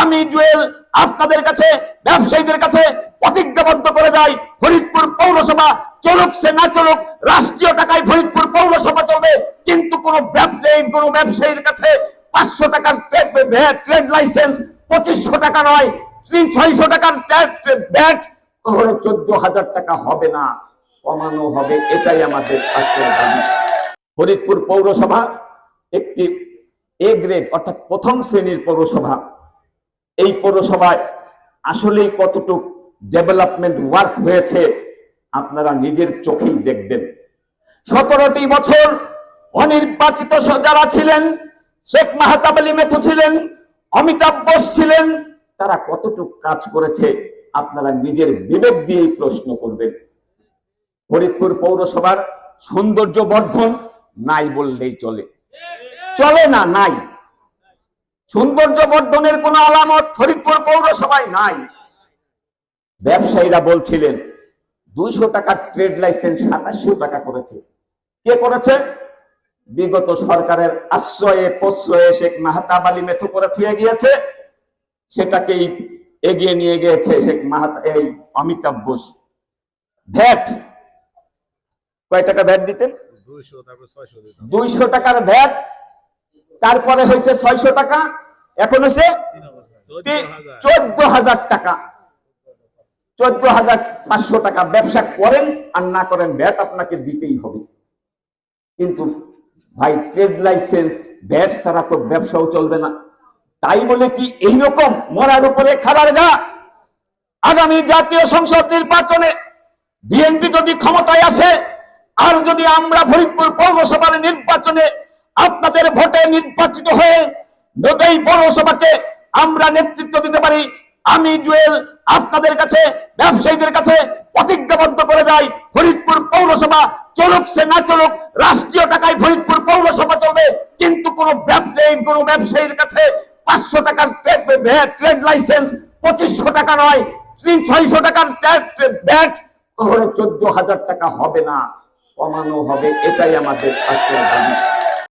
আমি জুয়েল আপনাদের কাছে, ব্যবসায়ীদের কাছে প্রতিজ্ঞাবদ্ধ করে যাই। ফরিদপুর পৌরসভা চলুক সে না চলুক, রাষ্ট্রীয় টাকায় ফরিদপুর পৌরসভা চলবে। কিন্তু কোনো কোনো ব্যবসায়ীর কাছে পাঁচশো টাকার ট্রেড লাইসেন্স পঁচিশশো টাকা নয়, তিন ছয়শো টাকার ব্যাট, কখনো চোদ্দ হাজার টাকা হবে না, কমানো হবে, এটাই আমাদের আজকের দাবি। ফরিদপুর পৌরসভা একটি এ গ্রেড অর্থাৎ প্রথম শ্রেণির পৌরসভা। এই পৌরসভায় আসলেই কতটুক ডেভেলপমেন্ট ওয়ার্ক হয়েছে, আপনারা নিজের চোখেই দেখবেন। সতেরোটি বছর অনির্বাচিত যারা ছিলেন, শেখ মাহতাব আলী মেথু ছিলেন, অমিতাভ বোস ছিলেন, তারা কতটুক কাজ করেছে, আপনারা নিজের বিবেক দিয়েই প্রশ্ন করবেন। ফরিদপুর পৌরসভার সৌন্দর্য বর্ধন নাই বললেই চলে। চলে না নাই? সৌন্দর্য বর্ধনের কোন আলামত ফরিদপুর পৌরসভায় নাই। ব্যবসায়ীরা বলছিলেন দুইশো টাকার ট্রেড লাইসেন্স সাতাশশো টাকা করেছে। কে করেছে? বিগত সরকারের আশ্রয়ে প্রশ্রয়ে শেখ মাহাতাব আলী মেথু করে থুয়ে গিয়েছে। সেটাকেই এগিয়ে নিয়ে গিয়েছে শেখ মাহাতা এই অমিতাভ বোস। ভ্যাট। কয় টাকা ভ্যাট দিতেন? দুইশো টাকার ভ্যাট তারপরে হয়েছে ছয়শো টাকা, এখন হয়েছে চোদ্দ হাজার টাকা। চোদ্দ হাজার পাঁচশো টাকা ব্যবসা করেন আর না করেন ব্যাট আপনাকে দিতেই হবে। কিন্তু ভাই ট্রেড লাইসেন্স ব্যাট ছাড়া তো ব্যবসাও চলবে না। তাই বলে কি এইরকম মরার উপরে খারার গা? আগামী জাতীয় সংসদ নির্বাচনে বিএনপি যদি ক্ষমতায় আসে, আর যদি আমরা ফরিদপুর পৌরসভার নির্বাচনে আপনাদের ভোটে নির্বাচিত হয়ে এই পৌরসভাকে আমরা নেতৃত্ব দিতে পারি। আমি জুয়েল আপনাদের কাছে, ব্যবসায়ীদের কাছে প্রতিজ্ঞাবদ্ধ করে যাই। ফরিদপুর পৌরসভা চলুক সে না চলুক, রাষ্ট্রীয় টাকায় ফরিদপুর পৌরসভা চলবে। কিন্তু কোনো ব্যবসায়ী কোনো ব্যবসায়ীর কাছে পাঁচশো টাকার ট্রেড লাইসেন্স পঁচিশশো টাকা নয়, তিন ছয়শো টাকার ব্যাট কখনো চোদ্দ হাজার টাকা হবে না। কমানো হবে, এটাই আমাদের আজকের দাবি